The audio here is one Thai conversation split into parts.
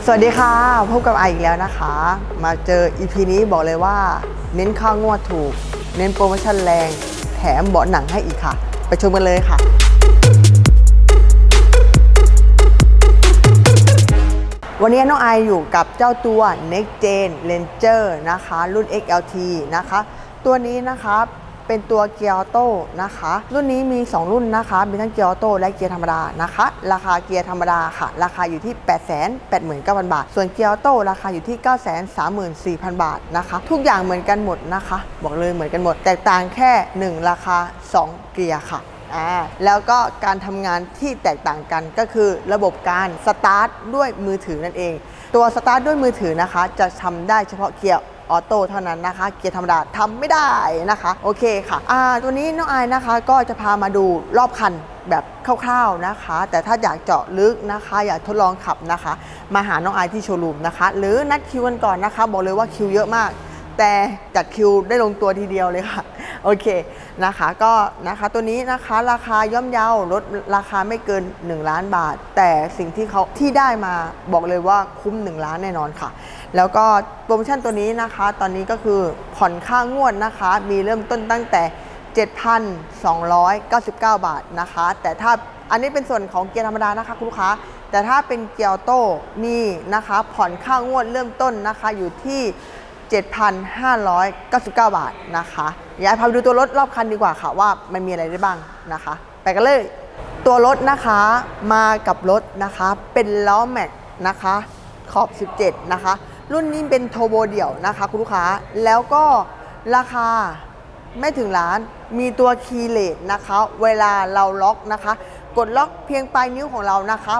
สวัสดีค่ะพบกับไออีกแล้วนะคะ มาเจอ EP นี้บอกเลยว่า เน้นค่างวดถูก เน้นโปรโมชั่นแรง แถมเบาะหนังให้อีกค่ะ ไปชมกันเลยค่ะ วันนี้น้องไออยู่กับเจ้าตัว Next Gen Ranger นะคะ รุ่น XLT นะคะ ตัวนี้นะคะ เป็นตัวเกียร์ออโต้นะคะ รุ่นนี้มี 2 รุ่นนะคะ มีทั้งเกียร์ออโต้และเกียร์ธรรมดานะคะ ราคาเกียร์ธรรมดาค่ะ ราคาอยู่ที่ 889,000 บาท ส่วนเกียร์ออโต้ราคาอยู่ที่ 934,000 บาทนะคะ ทุกอย่างเหมือนกันหมดนะคะ บอกเลยเหมือนกันหมด แตกต่างแค่ 1 ราคา 2 เกียร์ค่ะอ่าแล้วก็การทำงานที่แตกต่างกันก็คือระบบการสตาร์ทด้วยมือถือนั่นเอง ตัวสตาร์ทด้วยมือถือนะคะ จะทำได้เฉพาะเกียร์ ออโต้เท่านั้นนะคะ เกียร์ธรรมดาทำไม่ได้นะคะ โอเคค่ะอ่าตัวนี้น้องอายนะคะก็จะพามาดูรอบคันแบบคร่าวๆนะคะ แต่ถ้าอยากเจาะลึกนะคะ อยากทดลองขับนะคะ มาหาน้องอายที่โชว์รูมนะคะ หรือนัดคิวกันก่อนนะคะ บอกเลยว่าคิวเยอะมาก แต่จัดคิวได้ลงตัวทีเดียวเลยค่ะโอเคนะคะก็นะคะตัวนี้นะคะราคาย่อมเยาลดราคาไม่เกิน 1 ล้านบาท แต่สิ่งที่เขาที่ได้มาบอกเลยว่าคุ้ม 1 ล้านแน่นอนค่ะ แล้วก็โปรโมชั่นตัวนี้นะคะ ตอนนี้ก็คือผ่อนค่างวดนะคะ มีเริ่มต้นตั้งแต่ 7,299 บาทนะคะ แต่ถ้าอันนี้เป็นส่วนของเกียร์ธรรมดานะคะคุณลูกค้า แต่ถ้าเป็นเกียร์โต้มีนะคะ ผ่อนค่างวดเริ่มต้นนะคะอยู่ที่ 7,599 บาทนะคะอยากพาไปดูตัวรถรอบคันดีกว่าค่ะว่ามันมีอะไรได้บ้างนะคะ ไปกันเลยตัวรถนะคะมากับรถนะคะเป็นล้อแม็กนะคะขอบ 17 นะคะ รุ่นนี้เป็นโทโบเดี่ยวนะคะคุณลูกค้า แล้วก็ราคาไม่ถึงล้าน มีตัวคีย์เลสนะคะ เวลาเราล็อกนะคะ กดล็อกเพียงปลายนิ้วของเรานะคะ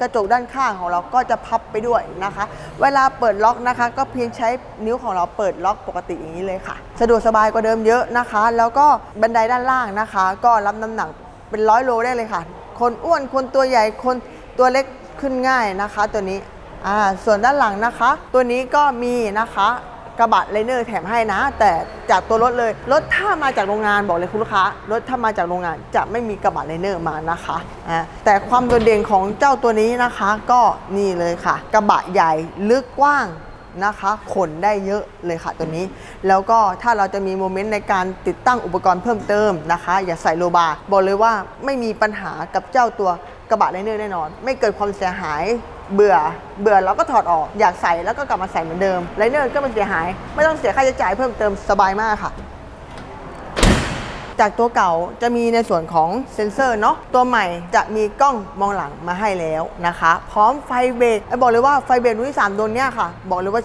กระจกด้านข้างของเราก็จะพับไปด้วยนะคะ เวลาเปิดล็อกนะคะ ก็เพียงใช้นิ้วของเราเปิดล็อกปกติอย่างนี้เลยค่ะ สะดวกสบายกว่าเดิมเยอะนะคะ แล้วก็บันไดด้านล่างนะคะ ก็รับน้ำหนักเป็นร้อยโลได้เลยค่ะ คนอ้วนคนตัวใหญ่คนตัวเล็กขึ้นง่ายนะคะ ตัวนี้ อ่าส่วนด้านหลังนะคะ ตัวนี้ก็มีนะคะกระบะไลเนอร์แถมให้นะ แต่จากตัวรถเลยรถถ้ามาจากโรงงานบอกเลยคุณลูกค้ารถถ้ามาจากโรงงานจะไม่มีกระบะไลเนอร์มานะคะอ่าแต่ความโดดเด่นของเจ้าตัวนี้นะคะ ก็นี่เลยค่ะ กระบะใหญ่ลึกกว้างนะคะขนได้เยอะเลยค่ะตัวนี้ แล้วก็ถ้าเราจะมีโมเมนต์ในการติดตั้งอุปกรณ์เพิ่มเติมนะคะ อย่าใส่โลบาร์บอกเลยว่าไม่มีปัญหากับเจ้าตัวกระบะไลเนอร์แน่นอน ไม่เกิดความเสียหาย เบื่อ เบื่อเราก็ถอดออก อยากใส่แล้วก็กลับมาใส่เหมือนเดิมไลเนอร์ก็ไมันเสียหาย ไม่ต้องเสียค่าใช้จ่ายเพิ่มเติมสบายมากค่ะจากตัวเก่าจะมีในส่วนของเซ็นเซอร์เนาะตัวใหม่จะมีกล้องมองหลังมาให้แล้วนะคะ พร้อมไฟเบรกเอ้บอกเลยว่าไฟเบรกรุ่นที่3ตัวเนี้ยค่ะ บอกเลยว่า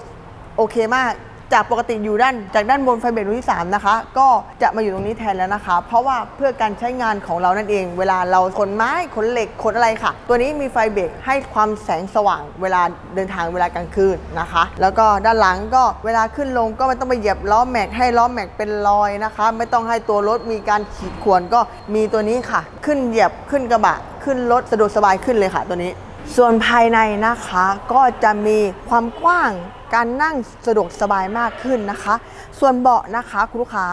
โอเคมาก จากปกติอยู่ด้านจากด้านบนไฟเบรกรุ่นที่ 3 นะคะ ก็จะมาอยู่ตรงนี้แทนแล้วนะคะ เพราะว่าเพื่อการใช้งานของเรานั่นเอง เวลาเราขนไม้ขนเหล็กขนอะไรค่ะ ตัวนี้มีไฟเบรกให้ความแสงสว่าง เวลาเดินทางเวลากลางคืนนะคะ แล้วก็ด้านหลังก็เวลาขึ้นลงก็ไม่ต้องไปเหยียบล้อแม็กให้ล้อแม็กเป็นรอยนะคะ ไม่ต้องให้ตัวรถมีการขีดข่วนก็มีตัวนี้ค่ะ ขึ้นเหยียบขึ้นกระบะขึ้นรถสะดวกสบายขึ้นเลยค่ะ ตัวนี้ ส่วนภายในนะคะก็จะมีความกว้างการนั่งสะดวกสบายมากขึ้นนะคะ ส่วนเบาะนะคะคุณลูกค้า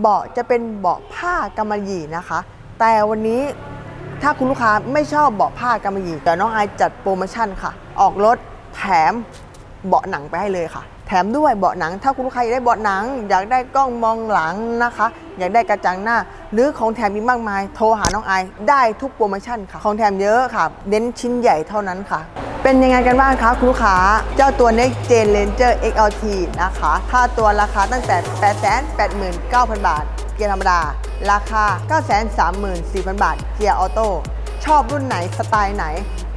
เบาะจะเป็นเบาะผ้ากำมะหยี่นะคะ แต่วันนี้ถ้าคุณลูกค้าไม่ชอบเบาะผ้ากำมะหยี่แต่น้องไอายจัดโปรโมชั่นค่ะ ออกรถแถมเบาะหนังไปให้เลยค่ะ แถมด้วยเบาะหนัง ถ้าคุณลูกค้าอยากได้เบาะหนัง อยากได้กล้องมองหลังนะคะ อยากได้กระจังหน้า หรือของแถมมีมากมาย โทรหาน้องไอได้ทุกโปรโมชั่นค่ะ ของแถมเยอะค่ะ เน้นชิ้นใหญ่เท่านั้นค่ะ เป็นยังไงกันบ้างคะคุณลูกค้า เจ้าตัว Next Gen Ranger XLT นะคะ ค่าตัวราคาตั้งแต่ 889,000 บาท เกียร์ธรรมดา ราคา 934,000 บาท เกียร์ออโต้ ชอบรุ่นไหนสไตล์ไหน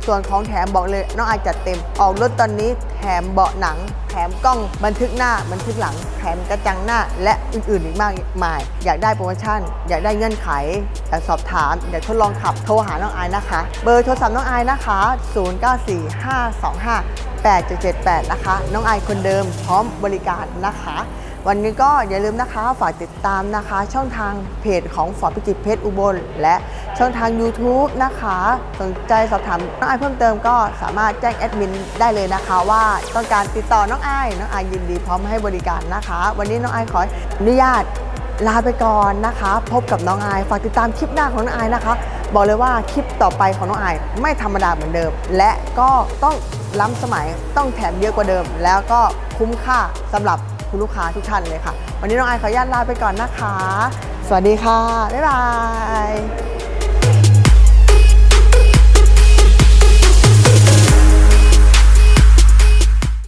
ส่วนของแถมบอกเลยน้องอายจัดเต็ม ออกรถตอนนี้แถมเบาะหนัง แถมกล้องบันทึกหน้าบันทึกหลัง แถมกระจังหน้าและอื่นๆอีกมากมาย อยากได้โปรโมชั่น อยากได้เงื่อนไข อยากสอบถาม อยากทดลองขับโทรหาน้องอายนะคะ เบอร์โทรศัพท์น้องอายนะคะ 0945258778 นะคะ น้องอายคนเดิมพร้อมบริการนะคะ วันนี้ก็อย่าลืมนะคะฝากติดตามนะคะ ช่องทางเพจของฝอพิจิตเพชรอุบล และช่องทาง YouTube นะคะ สนใจสอบถามน้องไอเพิ่มเติมก็สามารถแจ้งแอดมินได้เลยนะคะ ว่าต้องการติดต่อน้องไอน้องไอยินดีพร้อมให้บริการนะคะ วันนี้น้องไอขออนุญาตลาไปก่อนนะคะ พบกับน้องไอฝากติดตามคลิปหน้าของน้องไอนะคะ บอกเลยว่าคลิปต่อไปของน้องไอไม่ธรรมดาเหมือนเดิม และก็ต้องล้ำสมัยต้องแถมเยอะกว่าเดิม แล้วก็คุ้มค่าสำหรับ คุณลูกค้าทุกท่านเลยค่ะ วันนี้น้องไอขออนุญาตลาไปก่อนนะคะ สวัสดีค่ะ บ๊ายบาย